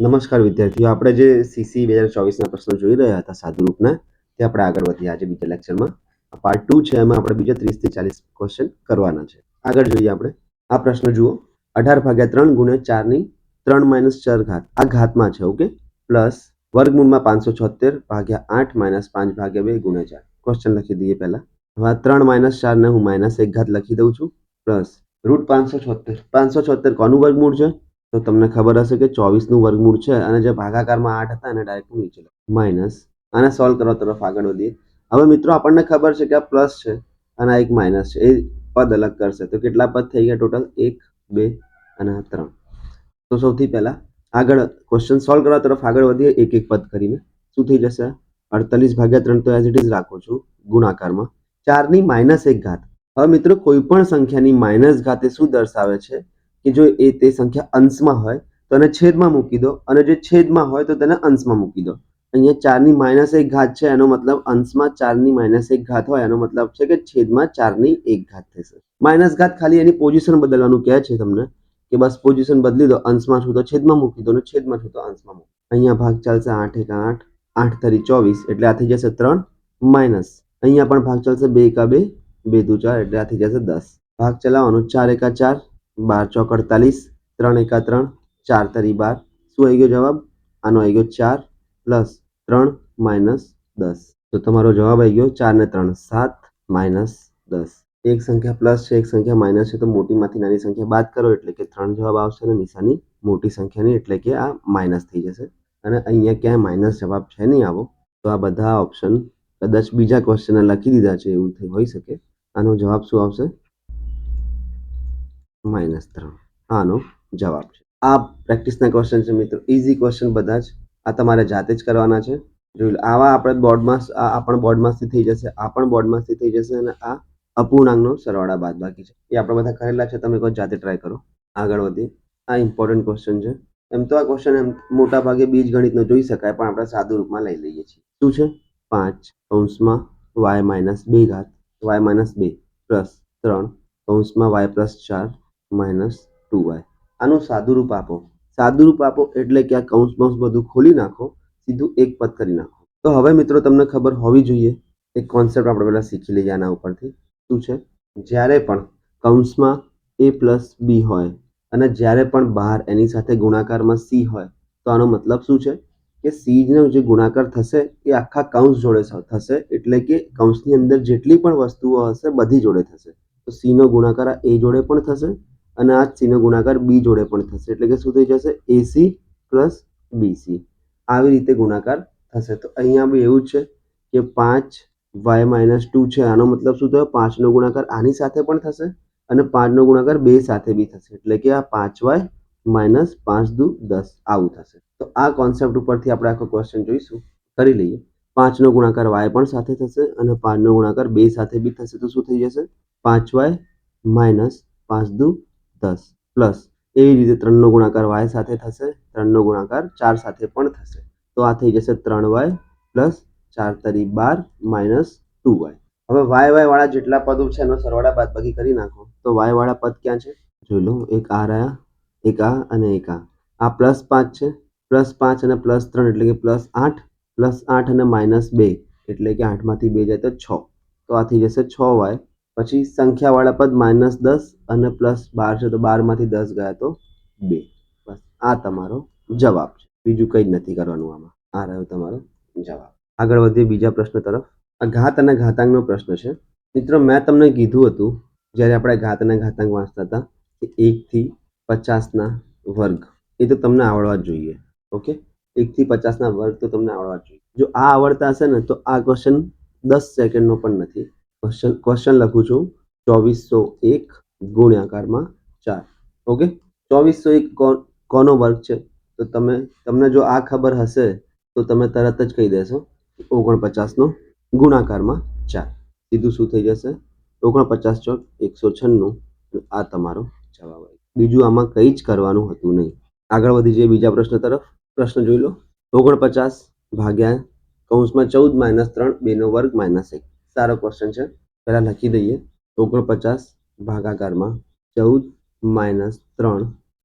નમસ્કાર વિદ્યાર્થીઓ, આપણે જે સીસી બે હજાર ચોવીસના પ્રશ્નો જોઈ રહ્યા હતા સાદુરૂપના તે આપણે આગળ વધીએ આજે બીજા લેક્ચરમાં. પાર્ટ ટુ છે, એમાં આપણે બીજા ત્રીસથી ચાલીસ ક્વેશ્ચન કરવાના છે. આગળ જોઈએ આપણે. આ પ્રશ્ન જુઓ. અઢાર ભાગ્યા ત્રણ ગુણ્યા ચારની ત્રણ માઇનસ ચાર ઘાત. આ ઘાતમાં છે, ઓકે? પ્લસ વર્ગમૂળમાં પાંચસો છોતેર ભાગ્યા આઠ માઇનસ પાંચ ભાગ્યા બે ગુણ્યા ચાર. ક્વેશ્ચન લખી દઈએ પહેલા. હવે ત્રણ માઇનસ ચારને હું માઇનસ એક ઘાત લખી દઉં છું. પ્લસ રૂટ પાંચસો છોતેર પાંચસો છોતેર કોનું વર્ગમૂળ છે? તો તમને ખબર હશે કે ચોવીસનું વર્ગમૂળ છે અને જે ભાગાકારમાં આઠ હતા એને ડાયરેક્ટ નીચે માઇનસ. આને સોલ્વ કરવા તરફ આગળ વધીએ. હવે મિત્રો આપણને ખબર છે કે આ પ્લસ છે અને આ એક માઇનસ છે. એ પદ અલગ કરશે. તો કેટલા પદ થઈ ગયા ટોટલ? એક, બે અને ત્રણ. તો સૌથી પહેલા આગળ ક્વેશ્ચન સોલ્વ કરવા તરફ આગળ વધીએ. એક એક પદ કરીને. શું થઈ જશે? અડતાલીસ ભાગ્યા ત્રણ તો એઝ ઇટ ઇઝ રાખું છું ગુણાકારમાં. ચારની માઇનસ એક ઘાત. હવે મિત્રો કોઈ પણ સંખ્યાની માઇનસ ઘાત શું દર્શાવે છે? કે જો એ તે સંખ્યા અંશમાં હોય, તો એને છેદમાં મૂકી દો. અને જે છેદમાં હોય, તો તેને અંશમાં મૂકી દો. અહીંયા ચારની માઇનસ એક ઘાત છે, એનો મતલબ અંશમાં ચારની માઇનસ એક ઘાત હોય, એનો મતલબ છે કે છેદમાં ચારની એક ઘાત થશે. માઇનસ ઘાત ખાલી એની પોઝિશન બદલવાનું કહે છે તમને, કે બસ પોઝિશન બદલી દો, અંશમાં છું તો છેદમાં મૂકી દો, અને છેદમાં છું તો અંશમાં મૂકી અહીંયા ભાગ ચાલશે આઠ એક આઠ આઠ તરી ચોવીસ, એટલે આ થઈ જશે ત્રણ માઇનસ. અહીંયા પણ ભાગ ચાલશે બે એકા બે બે દુ ચાર, એટલે આ થઈ જશે દસ. ભાગ ચલાવવાનો ચાર એકા ચાર બાર ચોક અડતાલીસ, ત્રણ એકા ત્રણ ચાર તરી બાર. શું આવી ગયો જવાબ? આનો આવી ગયો ચાર પ્લસ ત્રણ માઇનસ દસ. તો તમારો જવાબ આવી ગયો ચાર ને ત્રણ, સાત માઇનસ દસ. એક સંખ્યા પ્લસ છે, એક સંખ્યા માઇનસ છે, તો મોટીમાંથી નાની સંખ્યા બાદ કરો, એટલે કે ત્રણ જવાબ આવશે અને નિશાની મોટી સંખ્યાની, એટલે કે આ માઇનસ થઈ જશે. અને અહીંયા ક્યાંય માઇનસ જવાબ છે નહીં આવો. તો આ બધા ઓપ્શન કદાચ બીજા ક્વેશ્ચનને લખી દીધા છે, એવું થઈ, હોઈ શકે. આનો જવાબ શું આવશે? માઇનસ ત્રણ. આનો જવાબ છે. આ પ્રેક્ટિસના ક્વેશ્ચન છે મિત્રો. ઇઝી ક્વેશ્ચન બધા જ. આ તમારે જાતે જ કરવાના છે. જોઈ લો, આવા આપણે બોર્ડમાં આ પણ બોર્ડમાંથી થઈ જશે, આ પણ બોર્ડમાંથી થઈ જશે અને આ અપૂર્ણાંકનો સરવાળા બાદ બાકી છે. એ આપણે બધા કરેલા છે, તમે કોઈ જાતે ટ્રાય કરો. આગળ વધીએ. આ ઇમ્પોર્ટન્ટ ક્વેશ્ચન છે. એમ તો આ ક્વેશ્ચન એમ મોટા ભાગે બીજ ગણિતનો જોઈ શકાય, પણ આપણે સાદું રૂપમાં લઈ લઈએ છીએ. શું છે? પાંચ કૌંસમાં વાય માઇનસ બે ઘાત વાય માઇનસ બે પ્લસ ત્રણ કૌંસમાં વાય પ્લસ ચાર માઇનસ ટુ વાય. આનું સાદું રૂપ આપો. સાદું આપો એટલે કે આ કૌંસ બૌંસ બધું ખોલી નાખો, સીધું એક પદ કરી નાખો. તો હવે મિત્રો તમને ખબર હોવી જોઈએ એક કોન્સેપ્ટ આપણે પહેલાં શીખી લઈએ આના ઉપરથી. શું છે? જ્યારે પણ કૌંસમાં એ પ્લસ બી હોય અને જ્યારે પણ બહાર એની સાથે ગુણાકારમાં સી હોય, તો આનો મતલબ શું છે? કે સીનો જે ગુણાકાર થશે એ આખા કૌંસ જોડે થશે એટલે કે કૌંસની અંદર જેટલી પણ વસ્તુઓ હશે બધી જોડે થશે. તો સીનો ગુણાકાર એ જોડે પણ થશે અને આ સીનો ગુણાકાર બી જોડે પણ થશે. એટલે કે શું થઈ જશે? એસી પ્લસ બીસી આવી રીતે ગુણાકાર થશે. તો અહીંયા બી એવું છે કે પાંચ વાય માઇનસ ટુ છે. આનો મતલબ શું થયો? પાંચનો ગુણાકાર આની સાથે પણ થશે અને પાંચનો ગુણાકાર બે સાથે બી થશે. એટલે કે આ પાંચ વાય માઇનસ પાંચ દુ દસ આવું થશે. તો આ કોન્સેપ્ટ ઉપરથી આપણે આખો ક્વેશ્ચન જોઈશું. કરી લઈએ. પાંચનો ગુણાકાર વાય પણ સાથે થશે અને પાંચનો ગુણાકાર બે સાથે બી થશે. તો શું થઈ જશે? પાંચ વાય માઇનસ પાંચ દુ દસ. પ્લસ એવી રીતે ત્રણનો ગુણાકાર વાય સાથે થશે, ત્રણનો ગુણાકાર ચાર સાથે પણ થશે. તો આ થઈ જશે ત્રણ વાય પ્લસ ચાર તરી બાર માઇનસ ટુ વાય. હવે વાય વાય વાળા જેટલા પદો છે એનો સરવાળા બાદબાકી કરી નાખો. તો વાય વાળા પદ ક્યાં છે? જોઈ લો, એક આ રહ્યા, એક આ અને એક આ. આ પ્લસ પાંચ છે. પ્લસ પાંચ અને પ્લસ ત્રણ એટલે કે પ્લસ આઠ પ્લસ આઠ અને માઇનસ બે એટલે કે આઠમાંથી બે જાય તો છ. તો આ થઈ જશે છ વાય પછી સંખ્યાવાળા પદ માઇનસ દસ અને પ્લસ બાર છે તો બારમાંથી દસ ગયા તો બે. બસ, આ તમારો જવાબ છે. બીજું કંઈ જ નથી કરવાનું આમાં. આ રહ્યો તમારો જવાબ. આગળ વધીએ બીજા પ્રશ્ન તરફ. આ ઘાત અને ઘાતાંકનો પ્રશ્ન છે. મિત્રો, મેં તમને કીધું હતું, જ્યારે આપણે ઘાત અને ઘાતાંક વાંચતા હતા, કે એકથી પચાસના વર્ગ. એ તો તમને આવડવા જ જોઈએ. ઓકે? એકથી પચાસના વર્ગ તો તમને આવડવા જ જોઈએ. જો આ આવડતા હશે ને, તો આ ક્વેશ્ચન દસ સેકન્ડનો પણ નથી. ક્વેશ્ચન લખું છું. ચોવીસો એક ગુણ્યાકારમાં ચાર. ઓકે ચોવીસો એક કોનો વર્ગ છે? તો તમે, તમને જો આ ખબર હશે, તો તમે તરત જ કહી દેશો ઓગણપચાસનો ગુણાકારમાં ચાર. સીધું શું થઈ જશે? ઓગણપચાસ ચોક એકસો છન્નું. આ તમારો જવાબ આવી બીજું આમાં કંઈ જ કરવાનું હતું નહીં. આગળ વધી જઈએ બીજા પ્રશ્ન તરફ. પ્રશ્ન જોઈ લો. ઓગણપચાસ ભાગ્યા કૌંસમાં ચૌદ માઇનસ ત્રણ, બેનો વર્ગ માઇનસ એક. સારો ક્વેશ્ચન છે. પહેલાં લખી દઈએ. ઓગણપચાસ ભાગાકારમાં ચૌદ માઇનસ ત્રણ.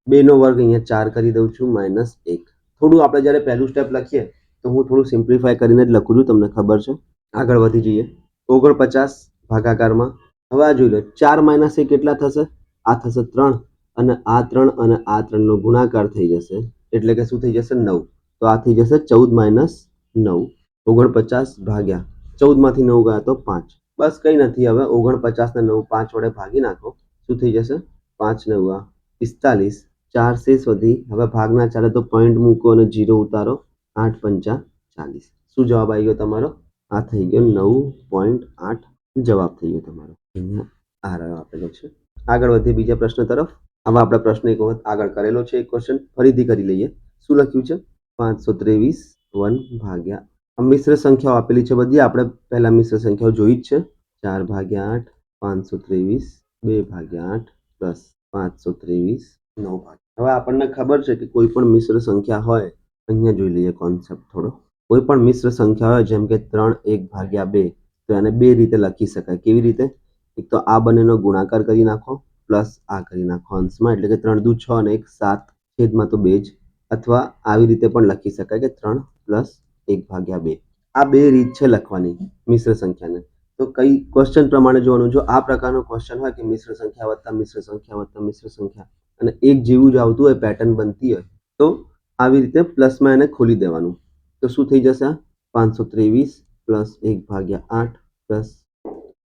બેનો વર્ગ અહીંયા ચાર કરી દઉં છું, માઇનસ એક. થોડું આપણે જ્યારે પહેલું સ્ટેપ લખીએ, તો હું થોડું સિમ્પ્લિફાય કરીને જ લખું છું, તમને ખબર છે. આગળ વધી જઈએ. ઓગણપચાસ ભાગાકારમાં હવે આ જોઈ લો, ચાર માઇનસ એક કેટલા થશે? આ થશે ત્રણ અને આ ત્રણ અને આ ત્રણનો ગુણાકાર થઈ જશે. એટલે કે શું થઈ જશે નવ. તો આ થઈ જશે ચૌદ માઇનસ નવ. ઓગણપચાસ ભાગ્યા ચૌદમાંથી નવ ગયા તો પાંચ. બસ કંઈ નથી, હવે ઓગણપચાસને નવ, પાંચ વડે ભાગી નાખો. શું થઈ જશે? પાંચ નવા પિસ્તાલીસ, ચાર શેષ વધી. હવે ભાગના ચાલે તો પોઈન્ટ મૂકો અને જીરો ઉતારો. આઠ પંચા ચાલીસ. શું જવાબ આવી ગયો તમારો? આ થઈ ગયો નવ પોઈન્ટ આઠ. જવાબ થઈ ગયો તમારો. અહીંયા આ રહ્યો આપેલો છે. આગળ વધીએ બીજા પ્રશ્ન તરફ. હવે આપણે પ્રશ્ન એક વખત આગળ કરેલો છે, એક ક્વેશ્ચન ફરીથી કરી લઈએ. શું લખ્યું છે? પાંચસો ત્રેવીસ વન ભાગ્યા મિશ્ર સંખ્યાઓ આપેલી છે બધી. આપણે પહેલા મિશ્ર સંખ્યાઓ જોઈ જ છે. ચાર ભાગ્યા આઠ, પાંચસો ત્રેવીસ. બે ભાગ્યા આઠ પ્લસ પાંચસો ત્રેવીસ, નવ ભાગ્યા. હવે આપણને ખબર છે કે કોઈ પણ મિશ્ર સંખ્યા હોય, અહીંયા જોઈ લઈએ કોન્સેપ્ટ થોડો. કોઈ પણ મિશ્ર સંખ્યા હોય, જેમ કે ત્રણ, એક ભાગ્યા બે, તો એને બે રીતે લખી શકાય. કેવી રીતે? એક તો આ બંનેનો ગુણાકાર કરી નાખો, પ્લસ આ કરી નાખો અંશમાં. એટલે કે ત્રણ દુ છ અને એક સાત છેદમાં તો બે જ. અથવા આવી રીતે પણ લખી શકાય કે ત્રણ પ્લસ એક ભાગ્યા બે. આ બે રીત છે લખવાની મિશ્ર સંખ્યાને. તો કઈ ક્વેશ્ચન પ્રમાણે જોવાનું? જો આ પ્રકારનો ક્વેશ્ચન હોય કે મિશ્ર સંખ્યા વત્તા મિશ્ર સંખ્યા વત્તા મિશ્ર સંખ્યા અને એક જેવું જ આવતું હોય પેટર્ન બનતી હોય, તો આવી રીતે પ્લસમાં એને ખોલી દેવાનું. તો શું થઈ જશે પાંચસો ત્રેવીસ પ્લસ એક ભાગ્યા આઠ પ્લસ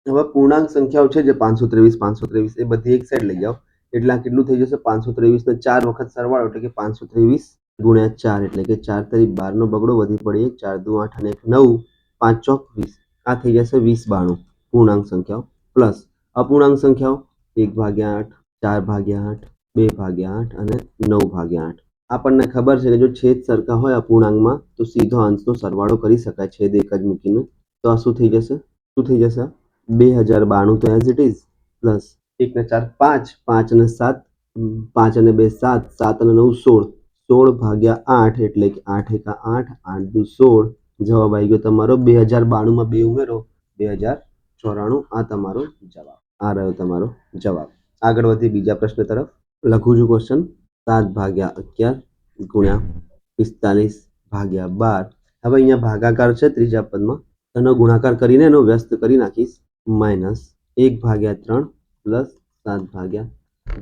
હવે પૂર્ણાંક સંખ્યાઓ છે જે પાંચસો ત્રેવીસ પાંચસો ત્રેવીસ, એ બધી એક સાઈડ લઈ જાઓ. એટલે આ કેટલું થઈ જશે? પાંચસો ત્રેવીસ ને ચાર વખત સરવાળો એટલે કે પાંચસો ત્રેવીસ ગુણ્યા ચાર એટલે કે ચાર તરી બારનો બગડો વધી પડી એક, ચાર, દુ, આઠ અને એક, નવ, પાંચ, ચોક, વીસ. આ થઈ જશે વીસ બાણું. પૂર્ણાંક સંખ્યાઓ પ્લસ અપૂર્ણાંક સંખ્યાઓ એક ભાગ્યા આઠ, ચાર ભાગ્યા આઠ, બે ભાગ્યા આઠ અને નવ ભાગ્યા આઠ. આપણને ખબર છે કે જો છેદ સરખા હોય અપૂર્ણાંકમાં, તો સીધો અંશનો સરવાળો કરી શકાય, છેદ એક જ મૂકીને. તો આ શું થઈ જશે? શું થઈ જશે? બે હજાર બાણું તો એઝ ઇટ ઇઝ પ્લસ એક ને ચાર પાંચ પાંચ અને સાત, પાંચ અને બે સાત સાત અને નવ સોળ. સોળ ભાગ્યા આઠ એટલે કે આઠ એકા આઠ આઠ દુ સોળ. જવાબ આવી ગયો તમારો બે હજાર બાણુંમાં બે ઉમેરો, બે હજાર ચોરાણું. આ તમારો જવાબ. આ રહ્યો તમારો જવાબ. આગળ વધી બીજા પ્રશ્ન તરફ. લખું છું ક્વેશ્ચન સાત ભાગ્યા અગિયાર ગુણ્યા પિસ્તાલીસ ભાગ્યા બાર. હવે અહીંયા ભાગાકાર છે ત્રીજા પદમાં. એનો ગુણાકાર કરીને એનો વ્યસ્ત કરી નાખીશ. માઇનસ એક ભાગ્યા ત્રણ પ્લસ સાત ભાગ્યા.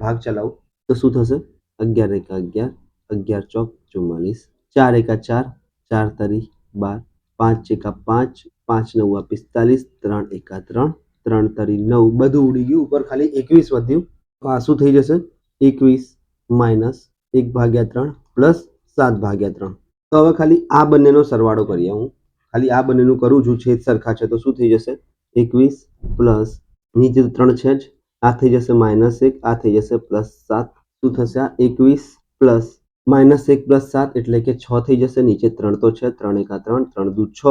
ભાગ ચલાવું. તો શું થશે? અગિયાર એક અગિયાર અગિયાર ચોક ચુમ્માલીસ, ચાર એકા ચાર ચાર તરી બાર, પાંચ એકા પાંચ પાંચ નવા પિસ્તાલીસ, ત્રણ એકા ત્રણ ત્રણ તરી નવ, બધું ઉડી ગયું, ઉપર ખાલી એકવીસ વધ્યું. આ શું થઈ જશે? એકવીસ માઇનસ એક ભાગ્યા ત્રણ પ્લસ સાત ભાગ્યા ત્રણ. તો હવે ખાલી આ બંનેનો સરવાળો કરીએ હું. ખાલી આ બંનેનું કરું છું, છેદ સરખા છે તો શું થઈ જશે? એકવીસ પ્લસ નીચે ત્રણ છે જ. આ થઈ જશે માઇનસ એક, આ થઈ જશે પ્લસ સાત. શું થશે આ? એકવીસ પ્લસ માઇનસ એક પ્લસ સાત એટલે કે છ થઈ જશે, નીચે ત્રણ તો છે, ત્રણ એકા ત્રણ ત્રણ દુ છ,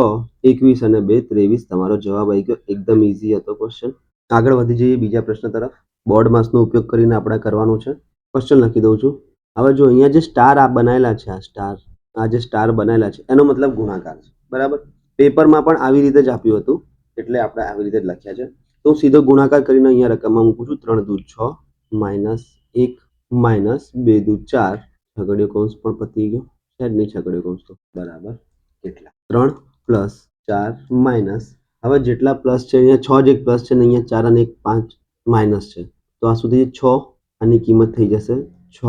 એકવીસ અને બે ત્રેવીસ. તમારો જવાબ આવી ગયો એકદમ ઇઝી હતો ક્વેશ્ચન આગળ વધી જઈએ બીજા પ્રશ્ન તરફ. બોર્ડ માસનો ઉપયોગ કરીને આપણે કરવાનું છે. ક્વેશ્ચન લખી દઉં છું. હવે જો અહીંયા જે સ્ટાર આ બનાવેલા છે, આ સ્ટાર આ જે સ્ટાર બનાવેલા છે, એનો મતલબ ગુણાકાર છે. બરાબર? પેપરમાં પણ આવી રીતે જ આપ્યું હતું, એટલે આપણે આવી રીતે જ લખ્યા છે. તો હું સીધો ગુણાકાર કરીને અહીંયા રકમમાં મૂકું છું. ત્રણ દૂધ છ, માઇનસ એક, માઇનસ બે દૂધ ચાર. છગડીયો કૌંસ પણ પતી ગયો. છે જ નહીં છગડીયો કૌંસ તો. બરાબર. કેટલા? ત્રણ પ્લસ ચાર માઇનસ. હવે જેટલા પ્લસ છે, અહીંયા છ જ એક પ્લસ છે ને અહીંયા ચાર અને એક પાંચ માઇનસ છે. તો આ સુધી છ આની કિંમત થઈ જશે છ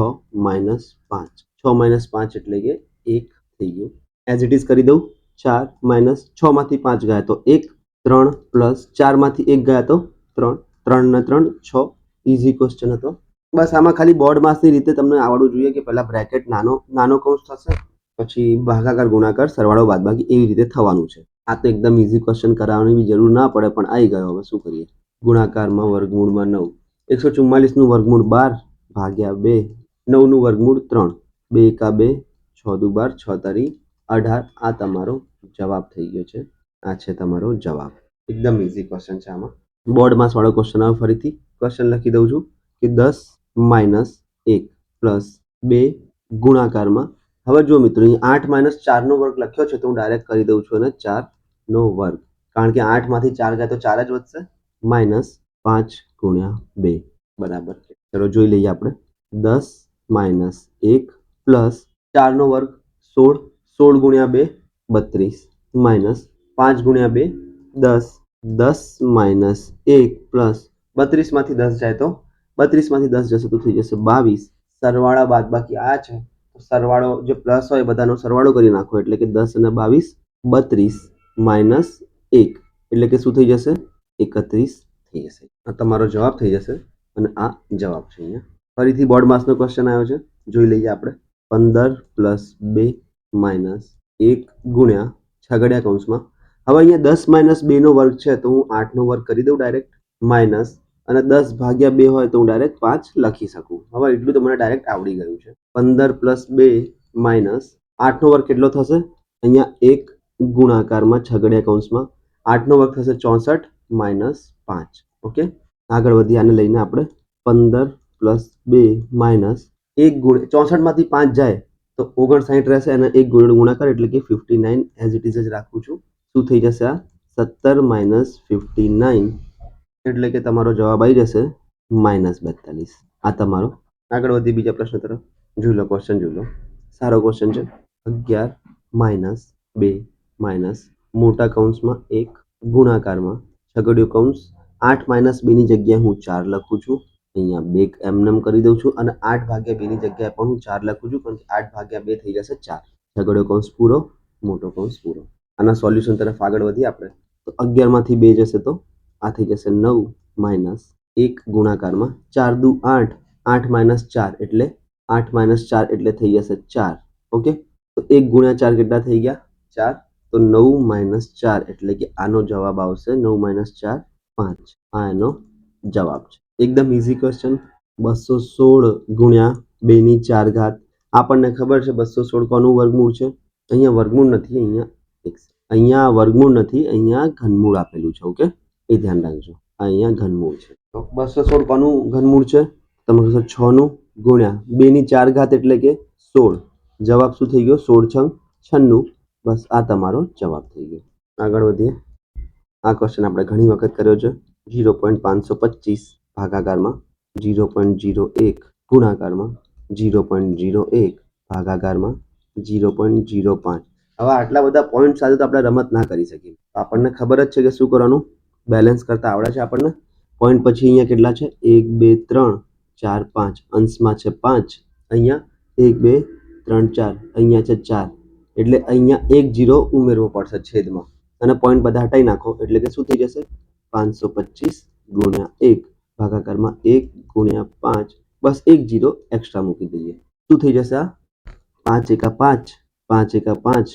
માઇનસ પાંચ. છ માઇનસ પાંચ એટલે કે એક થઈ ગયું. એઝ ઇટ ઇઝ કરી દઉં. ચાર માઇનસ છ માંથી પાંચ ગયા તો એક. ત્રણ પ્લસ ચારમાંથી એક ગયા તો ત્રણ. ત્રણ ને ત્રણ, છ. ઇઝી ક્વેશ્ચન હતો. બસ આમાં ખાલી બોર્ડ માસની રીતે તમને આવડવું જોઈએ કે પહેલાં બ્રેકેટ નાનો નાનો કૌંસ થશે, પછી ભાગાકાર, ગુણાકાર, સરવાળો બાદબાકી એવી રીતે થવાનું છે. આ તો એકદમ ઇઝી ક્વેશ્ચન કરાવવાની બી જરૂર ના પડે, પણ આવી ગયો. હવે શું કરીએ? ગુણાકારમાં વર્ગમૂળમાં નવ. એકસો ચુમ્માલીસનું વર્ગમૂળ બાર ભાગ્યા બે. નવનું વર્ગમૂળ ત્રણ. બે એકા બે, છ દુ બાર, છ તારી અઢાર. આ તમારો જવાબ થઈ ગયો છે. આ છે તમારો જવાબ. એકદમ ઇઝી ક્વેશ્ચન છે આમાં. બોર્ડ માસવાળો ક્વેશ્ચન આવે ફરીથી. ક્વેશ્ચન લખી દઉં છું કે દસ માઇનસ એક પ્લસ બે ગુણાકારમાં. હવે જો મિત્રો, અહીં આઠ માઇનસ ચારનો વર્ગ લખ્યો છે, તો હું ડાયરેક્ટ કરી દઉં છું અને ચારનો વર્ગ. કારણ કે આઠમાંથી ચાર જાય તો ચાર જ વધશે. માઇનસ પાંચ ગુણ્યા બે. બરાબર. ચલો જોઈ લઈએ આપણે. દસ માઇનસ એક પ્લસ ચારનો વર્ગ સોળ. સોળ ગુણ્યા બે, બત્રીસ. માઇનસ પાંચ ગુણ્યા બે, દસ. દસ માઇનસ એક પ્લસ બત્રીસમાંથી દસ જાય તો બત્રીસમાંથી દસ જશે તો થઈ જશે બાવીસ. સરવાળા બાદ બાકી આ છે. સરવાળો જે પ્લસ હોય બધાનો સરવાળો કરી નાખો. એટલે કે દસ અને બાવીસ, બત્રીસ માઇનસ એક. એટલે કે શું થઈ જશે? એકત્રીસ થઈ જશે. આ તમારો જવાબ થઈ જશે. અને આ જવાબ છે અહીંયા. ફરીથી બોર્ડ માસનો ક્વેશ્ચન આવ્યો છે. જોઈ લઈએ આપણે. પંદર પ્લસ બે માઇનસ એક ગુણ્યા છગડ્યા કૌંસમાં. હવે અહીંયા દસ માઇનસ બેનો વર્ગ છે તો હું આઠનો વર્ગ કરી દઉં ડાયરેક્ટ. માઇનસ અને દસ ભાગ્યા બે હોય તો હું ડાયરેક્ટ પાંચ લખી શકું. હવે એટલું તો મને ડાયરેક્ટ આવડી ગયું છે. પંદર પ્લસ બે માઇનસ આઠનો વર્ગ કેટલો થશે? અહીંયા એક ગુણાકારમાં છગડ્યા કૌંસમાં આઠનો વર્ગ થશે ચોસઠ માઇનસ પાંચ. ઓકે? આગળ વધી આને લઈને આપણે પંદર પ્લસ બે માઇનસ એક ગુણ ચોસઠમાંથી પાંચ જાય તો ઓગણસાઠ રહેશે અને એક ગુણ ગુણાકાર એટલે કે fifty nine as it is જ રાખું છું. શું થઈ જશે આ? સત્તર માઇનસ ફિફ્ટી નાઇન એટલે કે તમારો જવાબ આવી જશે માઇનસ બેતાલીસ. આ તમારો. આગળ વધી બીજા પ્રશ્ન તરફ. જોઈ લો ક્વેશ્ચન જોઈ લો સારો ક્વેશ્ચન છે. અગિયાર માઇનસ બે માઇનસ મોટા કૌંસમાં એક ગુણાકારમાં. છગડીયો કૌંસ આઠ માઇનસ બેની જગ્યાએ હું ચાર લખું છું. અહીંયા બે એમનેમ કરી દઉં છું અને આઠ ભાગ્યા બેની જગ્યાએ પણ હું ચાર લખું છું કારણ કે આઠ ભાગ્યા બે થઈ જશે ચાર. છગડ્યો કૌંસ પૂરો, મોટો કૌંસ પૂરો. આના સોલ્યુશન તરફ આગળ વધીએ આપણે. તો અગિયારમાંથી બે જશે તો? આ થઈ જશે નવ માઇનસ એક ગુણાકારમાં ચાર દુ આઠ. આઠ માઇનસ ચાર એટલે આઠ માઇનસ ચાર એટલે થઈ જશે ચાર. ઓકે? તો એક ગુણ્યા ચાર કેટલા થઈ ગયા? ચાર. તો નવ માઇનસ ચાર એટલે કે આનો જવાબ આવશે નવ માઇનસ ચાર પાંચ. આ એનો જવાબ છે. એકદમ ઇઝી ક્વેશ્ચન બસો સોળ ગુણ્યા બેની ચાર ઘાત. આપણને ખબર છે બસો સોળ કોનું વર્ગમૂળ છે? અહીંયા વર્ગમૂળ નથી, અહીંયા અહીંયા વર્ગમૂળ નથી, અહીંયા ઘનમૂળ આપેલું છે, ઓકે? એ ધ્યાન રાખજો. આ અહીંયા ઘનમૂળ છે. બસો સોળ કોનું ઘનમૂળ છે. તમે છનું ગુણ્યા બેની ચાર ઘાત એટલે કે સોળ. જવાબ શું થઈ ગયો? સોળ છંગ છન્નું. બસ આ તમારો જવાબ થઈ ગયો. આગળ વધીએ. આ ક્વેશ્ચન આપણે ઘણી વખત કર્યો છે. જીરો પોઈન્ટ પાંચસો પચીસ ભાગાકારમાં જીરો પોઈન્ટ જીરો એક ગુણાકારમાં જીરો પોઈન્ટ જીરો એક ભાગાકારમાં જીરો પોઈન્ટ જીરો પાંચ. હવે આટલા બધા પોઈન્ટ સાથે તો આપણે રમત ના કરી શકીએ. આપણને ખબર જ છે કે શું કરવાનું? બેલેન્સ કરતા આવડે છે આપણને? પોઈન્ટ પછી અહીંયા કેટલા છે? એક, બે, ત્રણ, ચાર, પાંચ. અંશમાં છે પાંચ. અહીંયા એક, બે, ત્રણ, ચાર. અહીંયા છે ચાર. એટલે અહીંયા એક, જીરો ઉમેરવો પડશે છેદમાં. અને પોઈન્ટ બધા હટાઈ નાખો. એટલે કે શું થઈ જશે? પાંચસો પચીસ ગુણ્યા એક ભાગાકારમાં એક ગુણ્યા પાંચ. બસ એક, જીરો એક્સ્ટ્રા મૂકી દઈએ. શું થઈ જશે આ? પાંચ એકા પાંચ. પાંચ એકા પાંચ.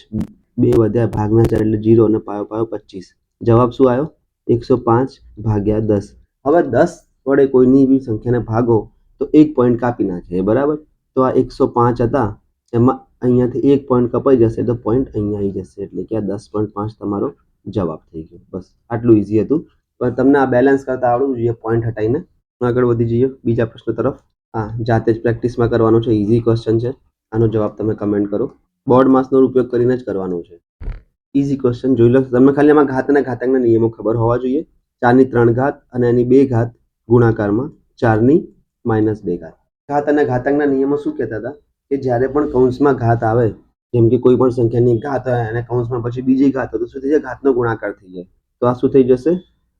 બે વધ્યા ભાગના ચાર એટલે જીરો અને પાયો પાયો પચીસ. જવાબ શું આવ્યો? એકસો પાંચ ભાગ્યા દસ. હવે દસ વડે કોઈની બી સંખ્યાને ભાગો તો એક પોઈન્ટ કાપી નાખે બરાબર? તો આ એકસો પાંચ હતા, એમાં અહીંયાથી એક પોઈન્ટ કપાઈ જશે તો પોઈન્ટ અહીંયા આવી જશે, એટલે કે આ દસ પોઈન્ટ પાંચ તમારો જવાબ થઈ ગયો. બસ, આટલું ઇઝી હતું. પણ તમને આ બેલેન્સ કરતા આવડવું જોઈએ પોઈન્ટ હટાઈને. આગળ વધી જઈએ, બીજા પ્રશ્ન તરફ. હા, જાતે જ પ્રેક્ટિસમાં કરવાનું છે ઇઝી ક્વેશ્ચન છે. આનો જવાબ તમે કમેન્ટ કરો. બોર્ડ માસનો ઉપયોગ કરીને જ કરવાનો છે. ઇઝી ક્વેશ્ચન જોઈ લો તમને ખાલી આમાં ઘાત અને ઘાતાંકના નિયમો ખબર હોવા જોઈએ. ચારની ત્રણ ઘાત અને એની બે ઘાત ગુણાકારમાં ચારની માઇનસ બે ઘાત. ઘાત અને ઘાતાંકના નિયમો શું કહેતા હતા? કે જ્યારે પણ કૌંસમાં ઘાત આવે, જેમ કે કોઈ પણ સંખ્યાની ઘાત હોય અને કૌંસમાં પછી બીજી ઘાત હોય, તો શું થઈ જાય? ઘાતનો ગુણાકાર થઈ જાય. તો આ શું થઈ જશે?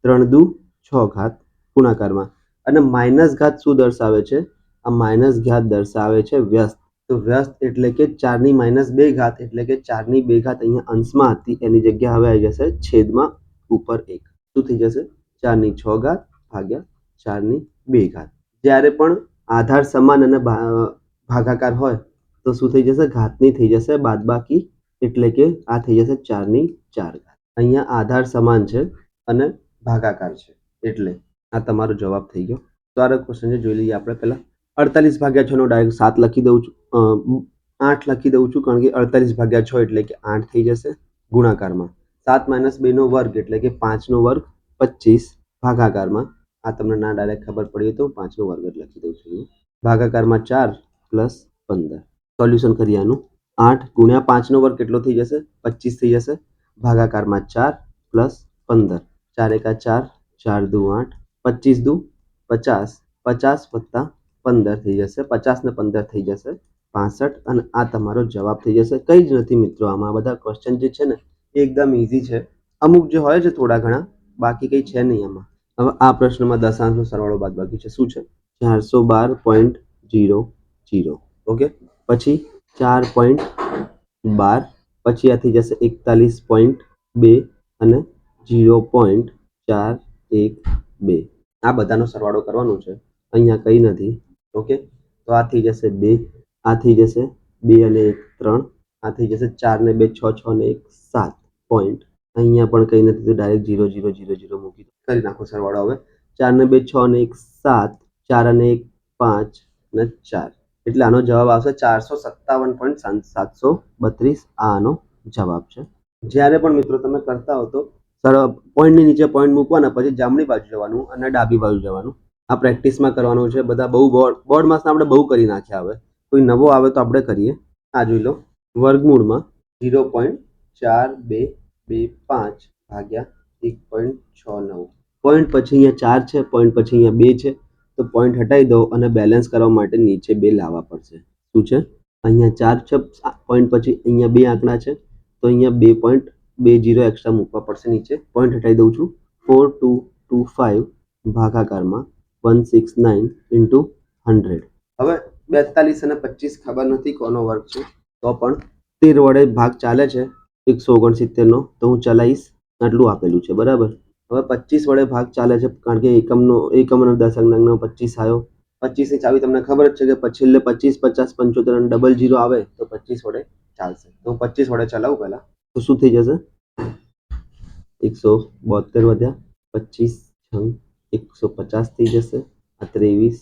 ત્રણ દુ છ ઘાત ગુણાકારમાં. અને માઇનસ ઘાત શું દર્શાવે છે? આ માઇનસ ઘાત દર્શાવે છે વ્યસ્ત. તો વ્યસ્ત એટલે કે ચારની માઇનસ બે ઘાત એટલે કે ચારની બે ઘાત અહીંયા અંશમાં હતી. એની જગ્યા હવે આવી જશે છેદમાં ઉપર એક. શું થઈ જશે? ચારની છ ઘાત ભાગ્યા ચારની બે ઘાત. જ્યારે પણ આધાર સમાન અને ભાગાકાર હોય તો શું થઈ જશે? ઘાતની થઈ જશે બાદબાકી એટલે કે આ થઈ જશે ચારની ચાર ઘાત. અહીંયા આધાર સમાન છે અને ભાગાકાર છે. એટલે આ તમારો જવાબ થઈ ગયો. સારો ક્વેશ્ચન છે, જોઈ લઈએ આપણે પહેલા. અડતાલીસ ભાગ્યા છનો ડાયરેક્ટ સાત લખી દઉં છું. આઠ લખી દઉં છું કારણ કે અડતાલીસ ભાગ્યા છ એટલે કે આઠ થઈ જશે ગુણાકારમાં. સાત માઇનસ બેનો વર્ગ એટલે કે પાંચનો વર્ગ પચીસ ભાગાકારમાં. આ તમને ના ડાયરેક્ટ ખબર પડી તો પાંચનો વર્ગ જ લખી દઉં છું ભાગાકારમાં ચાર પ્લસ પંદર. સોલ્યુશન કરીએ આનું. આઠ ગુણ્યા પાંચનો વર્ગ કેટલો થઈ જશે? પચીસ થઈ જશે. ભાગાકારમાં ચાર પ્લસ પંદર. ચાર એકા ચાર ચાર દુ આઠ, પચીસ દુ પચાસ. પચાસ વત્તા પંદર થઈ જશે, પચાસ ને પંદર થઈ જશે, પાસઠ અને આ તમારો જવાબ થઈ જશે. કંઈ જ નથી મિત્રો, આમાં બધા ક્વેશ્ચન જે છે ને, એ એકદમ ઇઝી છે. અમુક જે હોય છે થોડા ઘણા, બાકી કંઈ છે નહીં આમાં. હવે આ પ્રશ્નમાં દશાંશનો સરવાળો બાદ બાકી છે. શું છે? ચારસો બાર પોઈન્ટ જીરો જીરો ઓકે પછી ચાર પોઈન્ટ બાર, પછી આ થઈ જશે એકતાલીસ પોઈન્ટ બે અને જીરો પોઈન્ટ ચાર એક બે. આ બધાનો સરવાળો કરવાનો છે. અહીંયા કંઈ નથી. ઓકે તો આ થઈ જશે બે, આ થઈ જશે બે અને એક ત્રણ, આ થઈ જશે ચાર ને બે, છ છ ને એક, સાત પોઈન્ટ અહીંયા પણ કંઈ નથી, તો direct zero zero zero zero મૂકી કરી નાખો સરવાળો હવે. ચાર ને બે, છ ને એક, સાત, ચાર અને એક, પાંચ ને ચાર. એટલે આનો જવાબ આવશે ચારસો સત્તાવન પોઈન્ટ સાતસો બત્રીસ. આનો જવાબ છે. જ્યારે પણ મિત્રો તમે કરતા હો તો, સર પોઈન્ટની નીચે પોઈન્ટ મૂકવાના, પછી જમણી બાજુ જવાનું અને ડાબી બાજુ જવાનું. આ પ્રેક્ટિસમાં કરવાનું છે. બધા બહુ બોર્ડ બોર્ડ આપણે બહુ કરી નાખ્યા હવે. કોઈ નવો આવે તો આપણે કરીએ. આ જોઈ લો. વર્ગમૂળમાં ઝીરો પોઈન્ટ ચાર બે બે પાંચ ભાગ્યા એક પોઈન્ટ છ નવ. પોઈન્ટ પછી અહીંયા ચાર છે પોઈન્ટ પછી અહીંયા બે છે. તો પોઈન્ટ હટાવી દો અને બેલેન્સ કરવા માટે નીચે બે લાવવા પડશે. શું છે? અહીંયા ચાર છે પોઈન્ટ પછી અહીંયા બે આંકડા છે. તો અહીંયા બે પોઈન્ટ બે જીરો એક્સ્ટ્રા મૂકવા પડશે નીચે. પોઈન્ટ હટાવી દઉં છું. Four two two five ભાગાકારમાં one six nine into hundred હવે બેતાલીસ અને પચીસ ખબર નથી કોનો વર્ગ છે. તો પણ તેર વડે ભાગ ચાલે છે. એકસો ઓગણસિત્તેરનો તો હું ચલાવીશ. આટલું આપેલું છે, બરાબર? હવે પચીસ વડે ભાગ ચાલે છે, કારણ કે એકમનો, એકમ અને દશક પચીસ આવ્યો. પચીસની ચાવી તમને ખબર જ છે કે છેલ્લે પચીસ, પચાસ, પંચોતેર અને ડબલ જીરો આવે, તો પચીસ વડે ચાલશે. તો હું પચીસ વડે ચલાવું પહેલાં. તો શું થઈ જશે? એકસો બોતેર વધ્યા, પચીસ છંગ એકસો પચાસ થઈ જશે. આ ત્રેવીસ,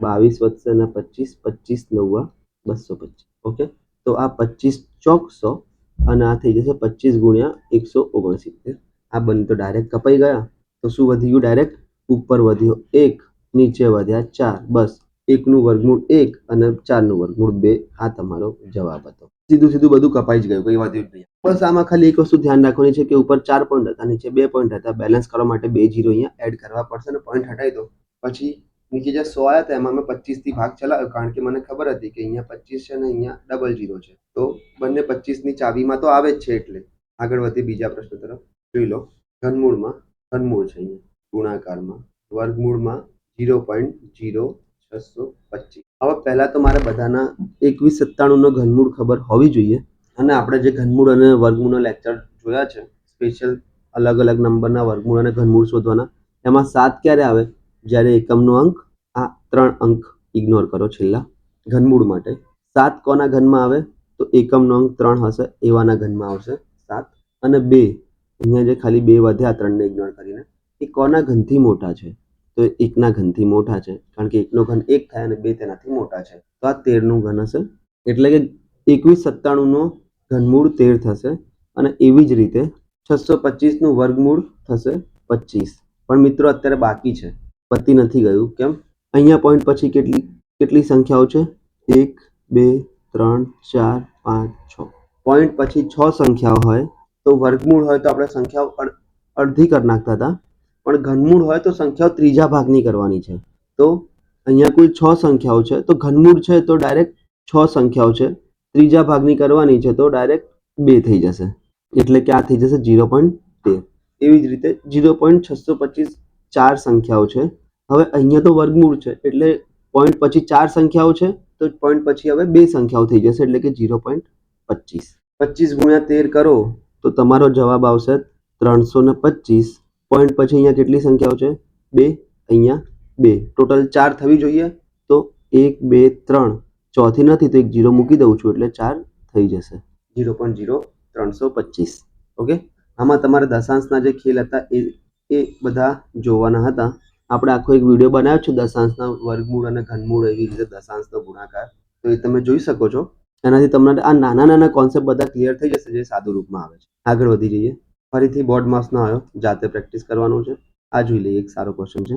બાવીસ વધશે અને પચીસ પચીસ નવ્વા બસો પચીસ. ઓકે? તો આ પચીસ ચોકસો અને આ થઈ જશે પચીસ ગુણ્યા એકસો ઓગણસિત્તેર. આ બંને તો ડાયરેક્ટ કપાઈ ગયા. તો શું વધી ગયું ડાયરેક્ટ ઉપર વધ્યો એક, નીચે વધ્યા ચાર. બસ, એકનું વર્ગમૂળ એક અને ચારનું વર્ગમૂળ બે. આ તમારો જવાબ હતો. સીધું સીધું બધું કપાઈ જ ગયું, કઈ વાત નહીં. બસ આમાં ખાલી એક વસ્તુ ધ્યાન રાખવાની છે કે ઉપર ચાર પોઈન્ટ હતા, નીચે બે પોઈન્ટ હતા. બેલેન્સ કરવા માટે બે જીરો અહીંયા એડ કરવા પડશે અને પોઈન્ટ હટાવી દો. પછી નીચે જે સો આવ્યા હતા, એમાં મેં પચીસથી ભાગ ચલાવ્યો, કારણ કે મને ખબર હતી કે અહીંયા પચીસ છે ને અહીંયા ડબલ જીરો છે. તો બંને પચીસની ચાવીમાં તો આવે જ છે એટલે. આગળ વધી બીજા પ્રશ્ન તરફ. જોઈ લો, ઘનમૂળમાં ઘનમૂળ છે અહીંયા. ગુણાકારમાં, વર્ગમૂળમાં જીરો પોઈન્ટ જીરો છસો પચીસ. હવે પહેલા તો મારે બધાના એકવીસ સત્તાણુંનો ઘનમૂળ ખબર હોવી જોઈએ. અને આપણે જે ઘનમૂળ અને વર્ગમૂળનો લેક્ચર જોયા છે સ્પેશિયલ અલગ અલગ નંબરના વર્ગમૂળ અને ઘનમૂળ શોધવાના, એમાં સાત ક્યારે આવે? જ્યારે એકમનો અંક, આ ત્રણ અંક ઇગ્નોર કરો છેલ્લા ઘનમૂળ માટે. સાત કોના ઘનમાં આવે? તો એકમનો અંક ત્રણ હશે, એવાના ઘનમાં આવશે સાત. અને બે, અહીંયા જે ખાલી બે વધ્યા ત્રણને ઇગ્નોર કરીને. એ કોના ઘનથી મોટા છે? તો એકના ઘનથી મોટા છે. કારણ કે એકનો ઘન એક થાય અને બે તેનાથી મોટા છે. તો આ તેરનું ઘન હશે. એટલે કે એકવીસ સત્તાણુંનો ઘનમૂળ તેર થશે અને એવી જ રીતે છસો પચીસનું વર્ગમૂળ થશે પચીસ. પણ મિત્રો, અત્યારે બાકી છે. પતી નથી ગયું. કેમ? અહીંયા પોઈન્ટ પછી કેટલી કેટલી સંખ્યાઓ છે? એક, બે, ત્રણ, ચાર, પાંચ, છ. પોઈન્ટ પછી છ સંખ્યાઓ હોય તો વર્ગમૂળ હોય તો આપણે સંખ્યાઓ અડ- અડધી કરી નાખતા હતા. પણ ઘનમૂળ હોય તો સંખ્યાઓ ત્રીજા ભાગની કરવાની છે. તો અહીંયા કુલ છ સંખ્યાઓ છે. તો ઘનમૂળ છે તો ડાયરેક્ટ છ સંખ્યાઓ છે. ત્રીજા ભાગની કરવાની છે તો ડાયરેક્ટ બે થઈ જશે. એટલે કે આ થઈ જશે ઝીરો પોઈન્ટ તેર એવી જ રીતે ઝીરો પોઈન્ટ છસો પચીસ ચાર સંખ્યાઓ છે. હવે અહીંયા તો વર્ગમૂળ છે. એટલે પોઈન્ટ પછી ચાર સંખ્યાઓ છે. તો પોઈન્ટ પછી હવે બે સંખ્યાઓ થઈ જશે. એટલે કે ઝીરો પોઈન્ટ પચીસ. પચીસ ગુણ્યા તેર કરો તો તમારો જવાબ આવશે ત્રણસો ને પચીસ. પોઈન્ટ પછી અહીંયા કેટલી સંખ્યાઓ છે? બે, અહીંયા બે. ટોટલ ચાર થવી જોઈએ તો એક, બે, ત્રણ. ચોથી નથી તો એક જીરો મૂકી દઉં છું એટલે ચાર થઈ જશે. જીરો પોઈન્ટ જીરો ત્રણસો પચીસ. ઓકે આમાં તમારા દશાંશના જે ખેલ હતા એ એ બધા જોવાના હતા. આપણે આખો એક વીડિયો બનાવ્યો છે દશાંશના વર્ગમૂળ અને ઘનમૂળ એવી રીતે દશાંશનો ગુણાકાર. તો એ તમે જોઈ શકો છો. એનાથી તમને આ નાના નાના કોન્સેપ્ટ બધા ક્લિયર થઈ જશે જે સાદુ રૂપમાં આવે છે. આગળ વધી જઈએ. ફરીથી બોર્ડ માર્ક્સનો આવ્યો. જાતે પ્રેક્ટિસ કરવાનું છે. આ જોઈ લઈએ, એક સારો ક્વેશ્ચન છે.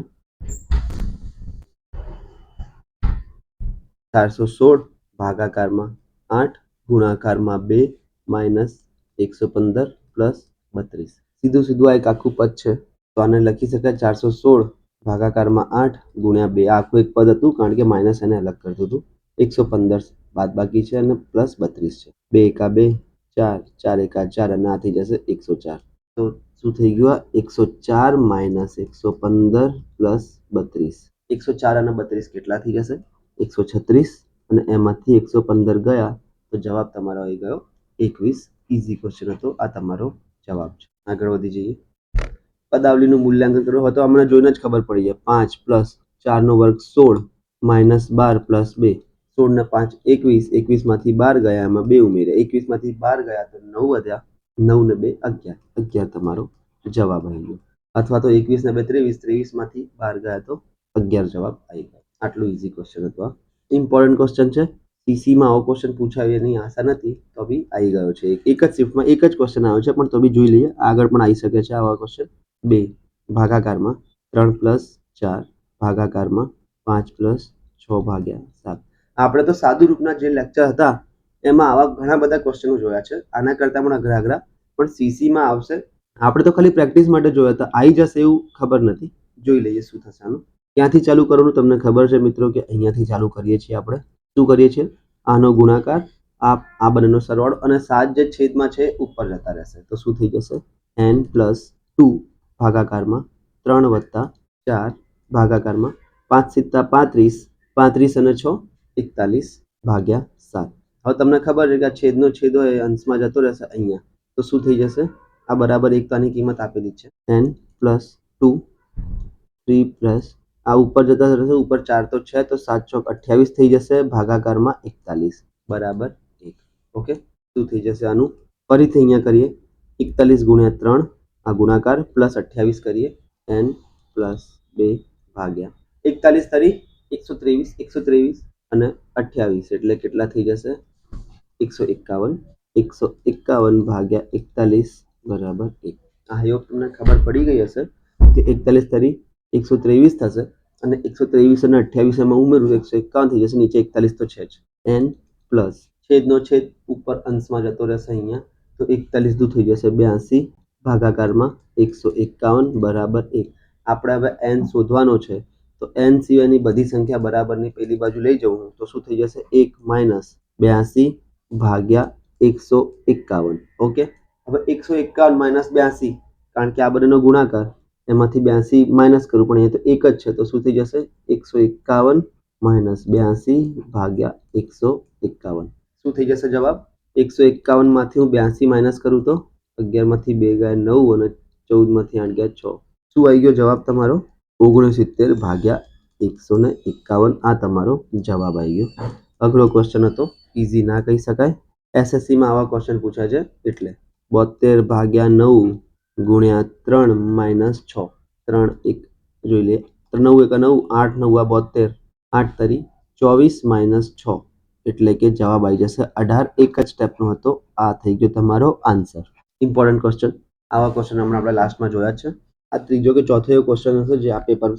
ચારસો સોળ ભાગાકારમાં આઠ, ગુણાકારમાં બે, માઇનસ એકસો પંદર પ્લસ બત્રીસ. સીધું સીધું આ એક આખું પદ છે. તો આને લખી શકાય ચારસો સોળ ભાગાકારમાં આઠ ગુણ્યા બે. આખું એક પદ હતું કારણ કે માઇનસ એને અલગ કરતું હતું. એકસો પંદર બાદ બાકી છે અને પ્લસ બત્રીસ છે. બે એકા બે, ચાર ચાર એકા ચાર અને આ થઈ જશે એકસો ચાર. તો શું થઈ ગયું એકસો ચાર માઇનસ એકસો પંદર પ્લસ બત્રીસ. એકસો ચાર અને બત્રીસ કેટલા થઈ જશે? એકસો છત્રીસ. અને એમાંથી એકસો પંદર ગયા, તો જવાબ તમારો આવી ગયો એકવીસ. ઇઝી ક્વેશ્ચન હતો. આ તમારો જવાબ છે. આગળ વધી જઈએ. પદાવલીનું મૂલ્યાંકન કરવું હોય તો અમને જોઈને જ ખબર પડી જાય. પાંચ પ્લસ ચારનો વર્ગ સોળ માઇનસ બાર પ્લસ બે. સોળ ને પાંચ એકવીસ. એકવીસમાંથી બાર ગયા, એમાં બે ઉમેર્યા. એકવીસમાંથી બાર ગયા, તો નવ વધ્યા. નવ ને બે, અગિયાર. અગિયાર તમારો જવાબ આવી ગયો. અથવા તો એકવીસ ને બે, ત્રેવીસ. ત્રેવીસમાંથી બહાર ગયા તો અગિયાર જવાબ આવી ગયો. આટલું ઇઝી ક્વેશ્ચન હતું. આ ઇમ્પોર્ટન્ટ ક્વેશ્ચન છે સીસીમાં આવો ક્વેશ્ચન પૂછાય એની આશા નથી, તો બી આવી ગયો છે. એક જ શિફ્ટમાં એક જ ક્વેશ્ચન આવ્યો છે, પણ તો બી જોઈ લઈએ. આગળ પણ આવી શકે છે આવા ક્વેશ્ચન બે, ભાગાકારમાં ત્રણ પ્લસ ચાર, ભાગાકારમાં પાંચ પ્લસ છ ભાગ્યા સાત. આપણે તો સાદુ રૂપના જે લેક્ચર હતા એમાં આવા ઘણા બધા ક્વેશ્ચનો જોયા છે. આના કરતાં પણ અઘરા અઘરા. પણ સીસીમાં આવશે. આપણે તો ખાલી પ્રેક્ટિસ માટે જોયા હતા. આવી જશે એવું ખબર નથી. જોઈ લઈએ શું થશે આનું. ક્યાંથી ચાલુ કરવાનું તમને ખબર છે મિત્રો કે અહીંયાથી ચાલુ કરીએ છીએ આપણે. શું કરીએ છીએ? આનો ગુણાકાર, આ આ બંનેનો સરવાળો અને સાત જે છેદમાં છે ઉપર જતા રહેશે. તો શું થઈ જશે? એન પ્લસ ટુ ભાગાકારમાં ત્રણ વત્તા ચાર ભાગાકારમાં પાંચ સિત્તા પાંત્રીસ. પાંત્રીસ અને છ એકતાલીસ ભાગ્યા સાત. હવે તમને ખબર છે કે આ છેદનો છેદ હોય અંશમાં જતો રહેશે અહીંયા. તો શું થઈ જશે? આ બરાબર એકતાની કિંમત આપેલી છે. N plus two three plus આ ઉપર જતા રહેશે, ઉપર ચાર તો છે, તો સાત ચોક અઠ્યાવીસ થઈ જશે, ભાગાકારમાં એકતાલીસ. બરાબર એક. ઓકે શું થઈ જશે આનું? ફરીથી અહીંયા કરીએ. એકતાલીસ ગુણ્યા ત્રણ, આ ગુણાકાર પ્લસ અઠ્યાવીસ કરીએ. એન પ્લસ બે ભાગ્યા. એકતાલીસ તરી એકસો ત્રેવીસ એકસો ત્રેવીસ અને અઠ્યાવીસ. એટલે કેટલા થઈ જશે? એકસો એકાવન એકસો એકાવન ભાગ્યા એકતાલીસ બરાબર એક. આ યોગ તમને ખબર પડી ગઈ હશે કે એકતાલીસ તરી એકસો ત્રેવીસ થશે અને એકસો ત્રેવીસ અને અઠ્યાવીસ એમાં ઉમેરું એકસો એકાવન થઈ જશે, નીચે એકતાલીસ તો છે જ. N plus. છેદનો છેદ ઉપર અંશમાં જતો રહેશે અહીંયા, તો એકતાલીસ દૂર થઈ જશે, બ્યાસી ભાગાકારમાં એકસો એકાવન બરાબર એક. આપણે હવે એન શોધવાનો છે, તો એન સિવાયની બધી સંખ્યા બરાબરની પેલી બાજુ લઈ જવું, તો શું થઈ જશે? એક માઇનસ બ્યાસી ભાગ્યા એકસો એકાવન. ઓકે? હવે એકસો એકાવન માઇનસ બ્યાસી, કારણ કે આ બંનેનો ગુણાકાર, એમાંથી બ્યાસી માઇનસ કરું, પણ અહીંયા તો એક જ છે, તો શું થઈ જશે? એકસો એકાવન માઇનસ બ્યાસી ભાગ્યા એકસો એકાવન. શું થઈ જશે જવાબ? એકસો એકાવનમાંથી હું બ્યાસી માઇનસ કરું તો અગિયારમાંથી બે ગયા નવ અને ચૌદમાંથી આઠ ગયા છ. શું આવી ગયો જવાબ તમારો? ઓગણસિત્તેર ભાગ્યા એકસો ને એકાવન. આ તમારો જવાબ આવી ગયો. અઘરો ક્વેશ્ચન હતો. ઇઝી ના કહી શકાય. એસએસસીમાં આવા ક્વેશ્ચન પૂછાય છે. એટલે બોતેર ભાગ્યા નવ ગુણ્યા ત્રણ માઇનસ છ. ત્રણ એક જોઈ લે નવ એક નવ, આઠ નવ બોતેર. આઠ તરી ચોવીસ માઇનસ છ. એટલે કે જવાબ આવી જશે અઢાર. એક જ સ્ટેપનો હતો. આ થઈ ગયો તમારો આન્સર ઇમ્પોર્ટન્ટ ક્વેશ્ચન આવા ક્વેશ્ચન હમણાં આપણે લાસ્ટમાં જોયા છે. આ ત્રીજો કે ચોથો એવો ક્વેશ્ચન હશે જે આ પેપર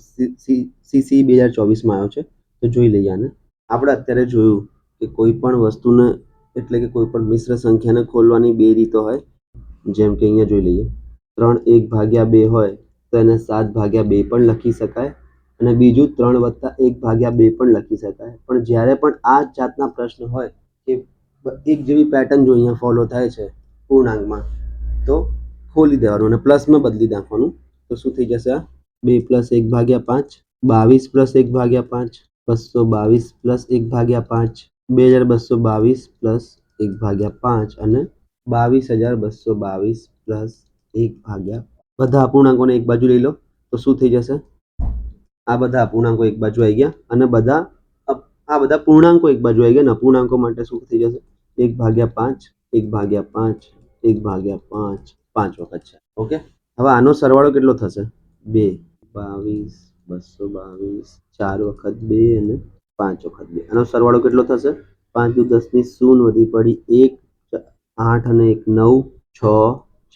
સીસી બે હજાર ચોવીસમાં આવ્યો છે. તો જોઈ લઈએ આને. આપણે અત્યારે જોયું કે કોઈ પણ વસ્તુને, એટલે કે કોઈ પણ મિશ્ર સંખ્યાને ખોલવાની બે રીતો હોય. જેમ કે અહીંયા જોઈ લઈએ. ત્રણ એક ભાગ્યા બે હોય, તો એને સાત ભાગ્યા બે પણ લખી શકાય. અને બીજું ત્રણ વત્તા એક ભાગ્યા બે પણ લખી શકાય. પણ જ્યારે પણ આ જાતના પ્રશ્ન હોય, કે એક જેવી પેટર્ન જો અહીંયા ફોલો થાય છે, પૂર્ણાંકમાં, તો ખોલી દેવાનું અને પ્લસમાં બદલી નાખવાનું. તો શું થઈ જશે બે પ્લસ એક ભાગ્યા પાંચ, બાવીસ પ્લસ એક ભાગ્યા પાંચ, બસો બાવીસ પ્લસ એક ભાગ્યા પાંચ. બે હજાર બસો બાવીસ પ્લસ એક ભાગ્યા પાંચ અને બાવીસ હજાર બસો બાવીસ પ્લસ એક ભાગ્યા બધા અપૂર્ણાંકોને એક બાજુ લઈ લો. તો શું થઈ જશે? આ બધા અપૂર્ણાંકો એક બાજુ આવી ગયા અને બધા આ બધા પૂર્ણાંકો એક બાજુ આવી ગયા અને અપૂર્ણાંકો માટે શું થઈ જશે? એક ભાગ્યા પાંચ, એક ભાગ્યા પાંચ, એક ભાગ્યા પાંચ પાંચ વખત છે. ઓકે? હવે આનો સરવાળો કેટલો થશે? બે, બાવીસ, બસો બાવીસ, ચાર વખત બે અને પાંચ વખત બે. આનો સરવાળો કેટલો થશે? પાંચ દસની શૂન વધી પડી એક આઠ અને એક, નવ, છ,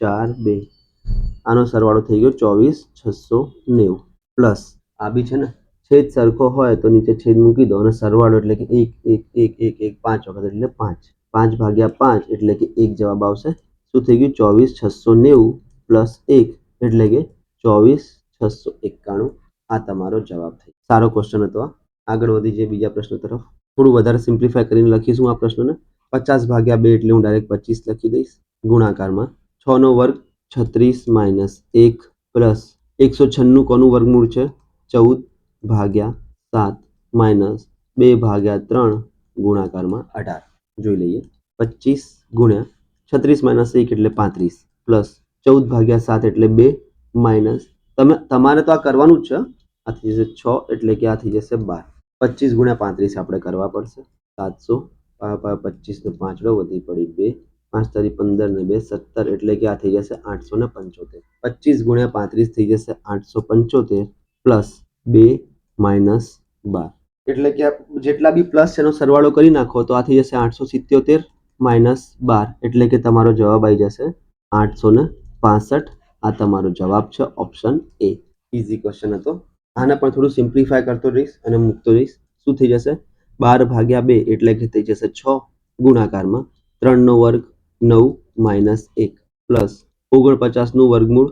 ચાર, બે. આનો સરવાળો થઈ ગયો ચોવીસ, છસો નેવું. પ્લસ આ બી છે ને, છેદ સરખો હોય તો નીચે છેદ મૂકી દો અને સરવાળો એટલે કે એક એક એક એક એક, પાંચ વખત એટલે પાંચ. પાંચ ભાગ્યા પાંચ એટલે કે એક જવાબ આવશે. શું થઈ ગયું? ચોવીસ, છસો નેવું પ્લસ એક એટલે કે ચોવીસ, છસો એકાણું. આ તમારો જવાબ થઈ સારો ક્વેશ્ચન હતો આ આગળ વધી જઈએ બીજા પ્રશ્ન તરફ. થોડું વધારે સિમ્પ્લિફાય કરીને લખીશું આ પ્રશ્નને. પચાસ ભાગ્યા બે એટલે હું ડાયરેક્ટ પચીસ લખી દઈશ. ગુણાકારમાં છ નો વર્ગ છત્રીસ માઇનસ એક પ્લસ એકસો છન્નું કોનું વર્ગમૂળ છે? ચૌદ ભાગ્યા સાત માઇનસ બે ભાગ્યા ત્રણ ગુણાકારમાં અઢાર. જોઈ લઈએ. પચીસ ગુણ્યા છત્રીસ માઇનસ એક એટલે પાંત્રીસ પ્લસ ચૌદ ભાગ્યા સાત એટલે બે માઇનસ તમે, તમારે તો આ કરવાનું જ છે. આ થઈ જશે છ એટલે કે આ થઈ જશે બાર. પચીસ ગુણ્યા પાંત્રીસ આપણે કરવા પડશે. સાતસો પચીસનો પાંચડો વધી પડી બે, પાંચ તારી પંદર ને બે, સત્તર એટલે કે આ થઈ જશે આઠસો ને પંચોતેર. પચીસ ગુણ્યા પાંત્રીસ થઈ જશે આઠસો પંચોતેર પ્લસ બે માઇનસ બાર. એટલે કે જેટલા બી પ્લસ છે એનો સરવાળો કરી નાખો તો આ થઈ જશે આઠસો સિત્યોતેર માઇનસ બાર એટલે કે તમારો જવાબ આવી જશે આઠસો ને પાસઠ. આ તમારો જવાબ છે ઓપ્શન એ. ઇઝી ક્વેશ્ચન હતો. આને પણ થોડું સિમ્પ્લિફાય કરતો રહીશ અને મૂકતો રહીશ. શું થઈ જશે? બાર ભાગ્યા બે એટલે કે થઈ જશે છ ગુણાકારમાં. ત્રણનો વર્ગ નવ માઇનસ એક પ્લસ ઓગણપચાસનું વર્ગમૂળ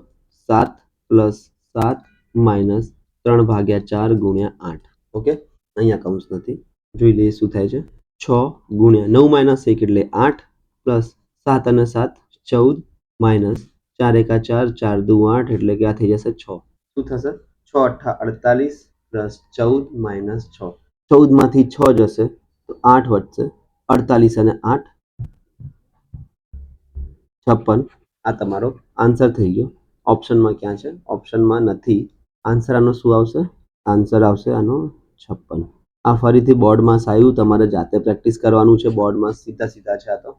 સાત પ્લસ સાત માઇનસ ત્રણ ભાગ્યા ચાર ગુણ્યા આઠ. ઓકે? અહીંયા કૌંસ નથી. જોઈ લઈએ શું થાય છે. છ ગુણ્યા નવ માઇનસ એક એટલે આઠ પ્લસ સાત અને સાત ચૌદ માઇનસ ચાર એકા ચાર ચાર દુ આઠ એટલે કે આ થઈ જશે છ. શું થશે? છ અઠ્ઠા અડતાલીસ પ્લસ ચૌદ માઇનસ છ. ચૌદમાંથી છ જશે તો આઠ વધશે. અડતાલીસ અને આઠ. છપ્પન. આ તમારો આન્સર થઈ ગયો. ઓપ્શનમાં ક્યાં છે? ઓપ્શનમાં નથી. આન્સર આનો શું આવશે? આન્સર આવશે આનો છપ્પન. આ ફરીથી બોર્ડમાં આવ્યું તમારે જાતે પ્રેક્ટિસ કરવાનું છે. બોર્ડમાં સીધા સીધા છે આ તો.